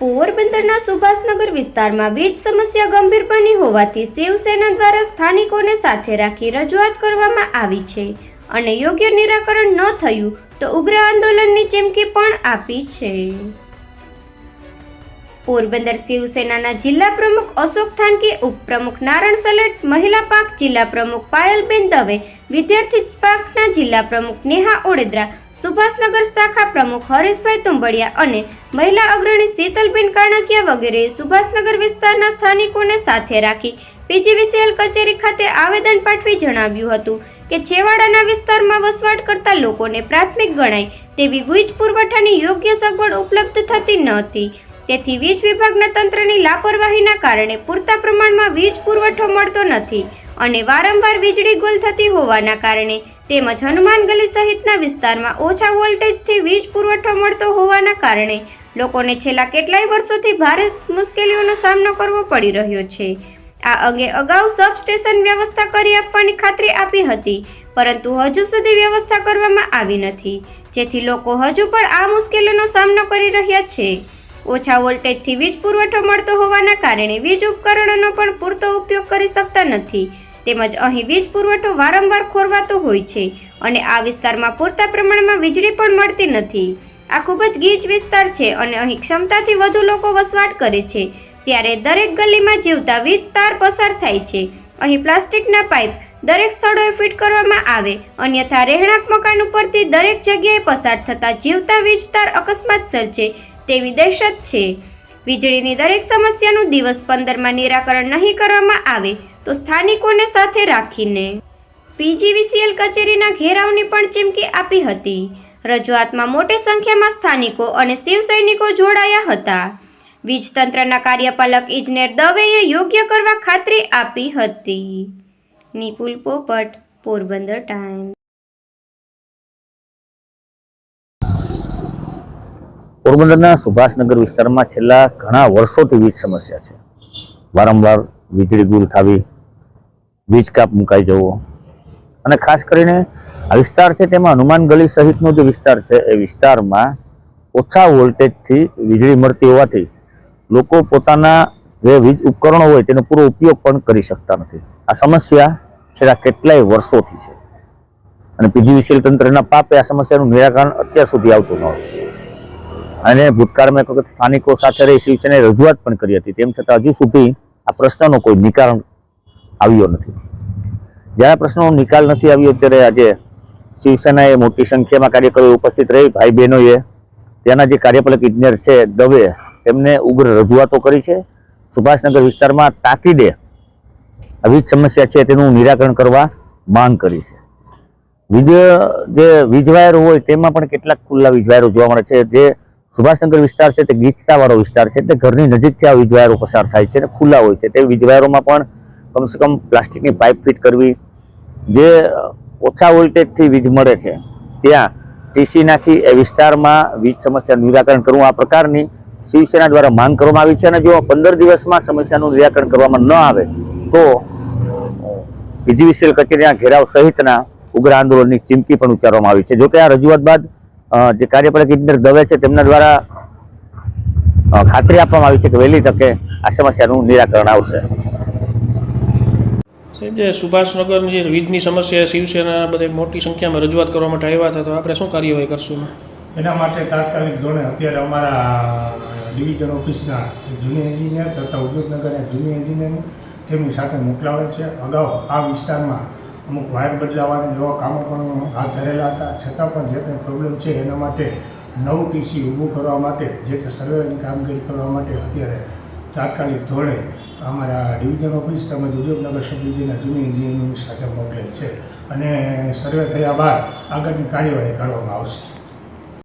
પોરબંદરના સુભાષનગર વિસ્તારમાં વીજ સમસ્યા ગંભીર બની હોવાથી શિવસેના દ્વારા સ્થાનિકોને સાથે રાખી રજૂઆત કરવામાં આવી છે અને યોગ્ય નિરાકરણ ન થયું તો ઉગ્ર આંદોલનની ચીમકી પણ આપી છે. પોરબંદર શિવસેનાના જિલ્લા પ્રમુખ અશોક થાનકી, ઉપપ્રમુખ નારણ સલેટ, મહિલા પાક જિલ્લા પ્રમુખ પાયલબેન દવે, વિદ્યાર્થી પાકના જિલ્લા પ્રમુખ નેહા ઓડેદરા સુભાષનગર શાખા પ્રમુખ હરેશભાઈ તુંબડિયા અને મહિલા અગ્રણી શીતલબેન કાણકિયા વગેરે સુભાષનગર વિસ્તારના સ્થાનિકોને સાથે રાખી પીજીવીસીએલ કચેરી ખાતે આવેદન પાઠવી જણાવ્યું હતું કે છેવાડાના વિસ્તારમાં વસવાટ કરતા લોકોને પ્રાથમિક ગણાય તેવી વીજ પુરવઠાની યોગ્ય સગવડ ઉપલબ્ધ થતી ન હતી. તેથી વીજ વિભાગના તંત્રની લાપરવાહીના કારણે પૂરતા પ્રમાણમાં વીજ પુરવઠો મળતો નથી અને વારંવાર વીજળી ગુલ થતી હોવાના કારણે તેમજ હનુમાન ગલી સહિતના વિસ્તારમાં ઓછા વોલ્ટેજથી વીજ પુરવઠો મળતો હોવાના કારણે લોકોને છેલ્લા કેટલાય વર્ષોથી ભારે મુશ્કેલીઓનો સામનો કરવો પડી રહ્યો છે. આ અંગે અગાઉ સબસ્ટેશન વ્યવસ્થા કરી આપવાની ખાતરી આપી હતી, પરંતુ હજુ સુધી વ્યવસ્થા કરવામાં આવી નથી. જેથી લોકો હજુ પણ આ મુશ્કેલીનો સામનો કરી રહ્યા છે. ઓછા વોલ્ટેજથી વીજ પુરવઠો મળતો હોવાના કારણે વીજ ઉપકરણોનો પણ પૂરતો ઉપયોગ કરી શકતા નથી. તેમજ અહીં વીજ પુરવઠો વારંવાર ખોરવાતો હોય છે અને આ વિસ્તારમાં પૂરતા પ્રમાણમાં વીજળી પણ મળતી નથી. આ ખૂબ જ ગીચ વિસ્તાર છે અને અહીં ક્ષમતાથી વધુ લોકો વસવાટ કરે છે. ત્યારે દરેક ગલીમાં જીવતા વીજ તાર પસાર થાય છે. અહીં પ્લાસ્ટિકના પાઇપ દરેક સ્થળોએ ફિટ કરવામાં આવે અન્યથા રહેણાંક મકાન ઉપરથી દરેક જગ્યાએ પસાર થતા જીવતા વીજ તાર અકસ્માત સર્જે તેવી દહેશત છે. વીજળીની દરેક સમસ્યાનું દિવસ પંદરમાં નિરાકરણ નહીં કરવામાં આવે તો સ્થાનિકોને સાથે રાખીને પીજીવીસીએલ કચેરીના ઘેરાવની પણ ચીમકી આપી હતી. રજૂઆતમાં મોટી સંખ્યામાં સ્થાનિકો અને શિવસૈનિકો જોડાયા હતા. વીજતંત્રના કાર્યપાલક ઇજનેર દવેએ યોગ્ય કરવા ખાતરી આપી હતી. નિપુલ પોપટ, પોરબંદર ટાઈમ પોરબંદરના સુભાષનગર વિસ્તારમાં છેલ્લા ઘણા વર્ષોથી વીજ સમસ્યા છે. વારંવાર વીજળી ગુલ થવી વીજ કાપ મુકાઈ જવો. અને ખાસ કરીને આ વિસ્તાર છે તેમાં હનુમાન ગલી સહિતનો જે વિસ્તાર છે, એ વિસ્તારમાં ઓછા વોલ્ટેજથી વીજળી મળતી હોવાથી લોકો પોતાના જે વીજ ઉપકરણો હોય તેનો પૂરો ઉપયોગ પણ કરી શકતા નથી. આ સમસ્યા છેલ્લા કેટલાય વર્ષોથી છે. અને પીજીવીસીએલ તંત્રના પાપે આ સમસ્યાનું નિરાકરણ અત્યાર સુધી આવતું ન હતું. અને ભૂતકાળમાં એક વખત સ્થાનિકો સાથે રહી શિવસેનાએ રજૂઆત પણ કરી હતી. તેમ છતાં હજુ સુધી આ પ્રશ્નનો કોઈ નિકાલ આવ્યો નથી. જ્યારે પ્રશ્નનો નિકાલ નથી આવ્યો ત્યારે આજે શિવસેનાએ મોટી સંખ્યામાં કાર્યકરો ઉપસ્થિત રહી. ભાઈ બહેનોએ ત્યાંના જે કાર્યપાલક ઇજનેર છે દવે, તેમને ઉગ્ર રજૂઆતો કરી છે. સુભાષનગર વિસ્તારમાં તાકીદે આ વીજ સમસ્યા છે તેનું નિરાકરણ કરવા માંગ કરી છે. વીજ જે વીજવાયર હોય તેમાં પણ કેટલાક ખુલ્લા વીજવાયરો જોવા મળે છે. જે સુભાષનગર વિસ્તાર છે તે ગીચતાવાળો વિસ્તાર છે. એટલે ઘરની નજીકથી આ વીજવાયરો પસાર થાય છે અને ખુલ્લા હોય છે. તે વીજવાયરોમાં પણ કમસે કમ પ્લાસ્ટિકની પાઇપ ફિટ કરવી, જે ઓછા વોલ્ટેજથી વીજ મળે છે, ત્યાં ટીસી નાખી એ વિસ્તારમાં વીજ સમસ્યાનું નિરાકરણ કરવું આ પ્રકારની શિવસેના દ્વારા માંગ કરવામાં આવી છે અને જો પંદર દિવસમાં સમસ્યાનું નિરાકરણ કરવામાં ન આવે, તો પીજીવીસીએલ કચેરીના ઘેરાવ સહિતના ઉગ્ર આંદોલનની ચીમકી પણ ઉચ્ચારવામાં આવી છે. જોકે આ રજૂઆત બાદ જે કાર્યપાલક ઇજનેર દવે છે, તેમના દ્વારા ખાતરી આપવામાં આવી છે કે વહેલી તકે આ સમસ્યાનું નિરાકરણ આવશે. જે સુભાષનગરની જે વીજની સમસ્યા શિવસેના બધે મોટી સંખ્યામાં રજૂઆત કરવા માટે આવ્યા હતા, તો આપણે શું કાર્યવાહી કરશું એના માટે તાત્કાલિક ધોરણે અત્યારે અમારા ડિવિઝન ઓફિસના જૂની એન્જિનિયર તથા ઉદ્યોગનગરના જૂની એન્જિનિયર તેમની સાથે મોકલાવેલ છે. અગાઉ આ વિસ્તારમાં અમુક વાયર બદલાવાના જેવા કામો પણ હાથ ધરેલા હતા. છતાં પણ જે કંઈ પ્રોબ્લેમ છે એના માટે નવું ટીસી ઊભું કરવા માટે, જે તે સર્વેની કામગીરી કરવા માટે અત્યારે તાત્કાલિક ધોરણે અમારા ડિવિઝન ઓફિસ તેમજ ઉદ્યોગનગર સબડિવિઝનના જૂની એન્જિનિયરની સાથે મોકલેલ છે. અને સર્વે થયા બાદ આગળની કાર્યવાહી કરવામાં આવશે.